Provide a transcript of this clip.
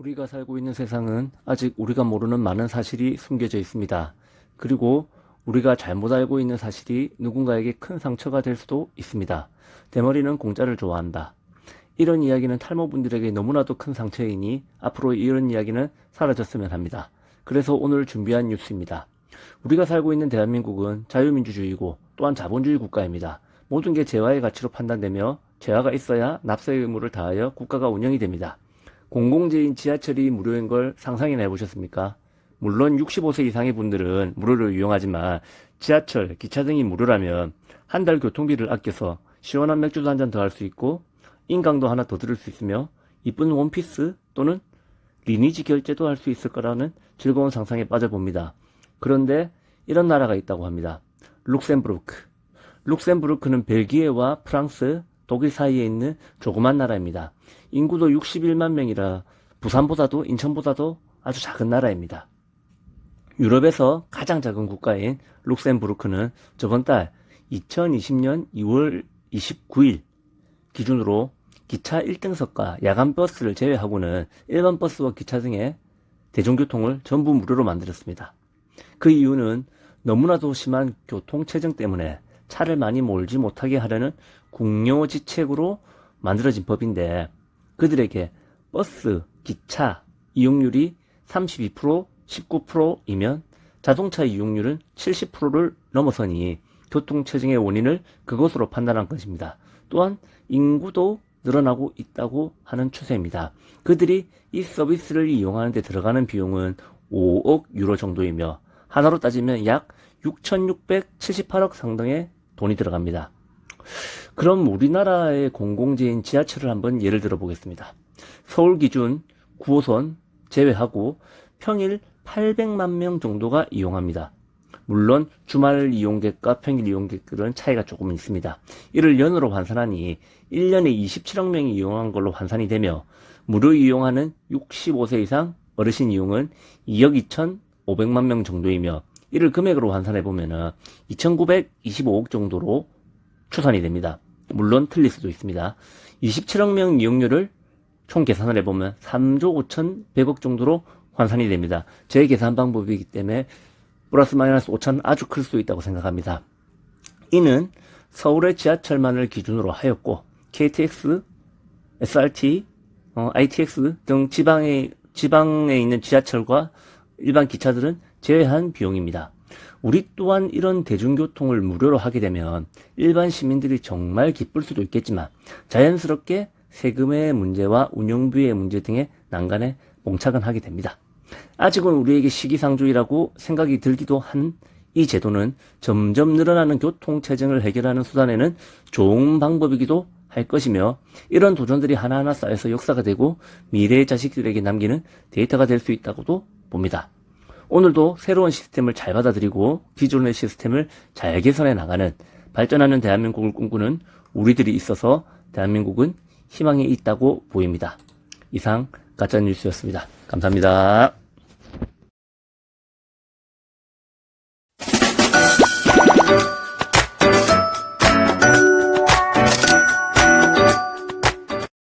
우리가 살고 있는 세상은 아직 우리가 모르는 많은 사실이 숨겨져 있습니다. 그리고 우리가 잘못 알고 있는 사실이 누군가에게 큰 상처가 될 수도 있습니다. 대머리는 공짜를 좋아한다. 이런 이야기는 탈모분들에게 너무나도 큰 상처이니 앞으로 이런 이야기는 사라졌으면 합니다. 그래서 오늘 준비한 뉴스입니다. 우리가 살고 있는 대한민국은 자유민주주의고 또한 자본주의 국가입니다. 모든 게 재화의 가치로 판단되며 재화가 있어야 납세의 의무를 다하여 국가가 운영이 됩니다. 공공재인 지하철이 무료인 걸 상상이나 해보셨습니까? 물론 65세 이상의 분들은 무료를 이용하지만 지하철, 기차 등이 무료라면 한 달 교통비를 아껴서 시원한 맥주도 한 잔 더 할 수 있고 인강도 하나 더 들을 수 있으며 이쁜 원피스 또는 리니지 결제도 할 수 있을 거라는 즐거운 상상에 빠져봅니다. 그런데 이런 나라가 있다고 합니다. 룩셈부르크. 룩셈부르크는 벨기에와 프랑스, 독일 사이에 있는 조그만 나라입니다. 인구도 61만 명이라 부산보다도 인천보다도 아주 작은 나라입니다. 유럽에서 가장 작은 국가인 룩셈부르크는 저번 달 2020년 2월 29일 기준으로 기차 1등석과 야간 버스를 제외하고는 일반 버스와 기차 등의 대중교통을 전부 무료로 만들었습니다. 그 이유는 너무나도 심한 교통 체증 때문에 차를 많이 몰지 못하게 하려는 국료지책으로 만들어진 법인데 그들에게 버스, 기차 이용률이 32%, 19%이면 자동차 이용률은 70%를 넘어서니 교통체증의 원인을 그것으로 판단한 것입니다. 또한 인구도 늘어나고 있다고 하는 추세입니다. 그들이 이 서비스를 이용하는 데 들어가는 비용은 5억 유로 정도이며 하나로 따지면 약 6,678억 상당의 돈이 들어갑니다. 그럼 우리나라의 공공재인 지하철을 한번 예를 들어 보겠습니다. 서울 기준 9호선 제외하고 평일 800만 명 정도가 이용합니다. 물론 주말 이용객과 평일 이용객들은 차이가 조금 있습니다. 이를 연으로 환산하니 1년에 27억 명이 이용한 걸로 환산이 되며 무료 이용하는 65세 이상 어르신 이용은 2억 2,500만 명 정도이며 이를 금액으로 환산해 보면은 2,925억 정도로 추산이 됩니다. 물론 틀릴 수도 있습니다. 27억 명 이용률을 총 계산을 해보면 3조 5,100억 정도로 환산이 됩니다. 제 계산 방법이기 때문에 플러스 마이너스 5천 아주 클 수 있다고 생각합니다. 이는 서울의 지하철만을 기준으로 하였고 KTX, SRT, 어, ITX 등 지방에 지방에 있는 지하철과 일반 기차들은 제외한 비용입니다. 우리 또한 이런 대중교통을 무료로 하게 되면 일반 시민들이 정말 기쁠 수도 있겠지만 자연스럽게 세금의 문제와 운영비의 문제 등의 난간에 봉착은 하게 됩니다. 아직은 우리에게 시기상조이라고 생각이 들기도 한 이 제도는 점점 늘어나는 교통체증을 해결하는 수단에는 좋은 방법이기도 할 것이며 이런 도전들이 하나하나 쌓여서 역사가 되고 미래의 자식들에게 남기는 데이터가 될 수 있다고도 봅니다. 오늘도 새로운 시스템을 잘 받아들이고 기존의 시스템을 잘 개선해 나가는 발전하는 대한민국을 꿈꾸는 우리들이 있어서 대한민국은 희망이 있다고 보입니다. 이상 가짜뉴스였습니다. 감사합니다.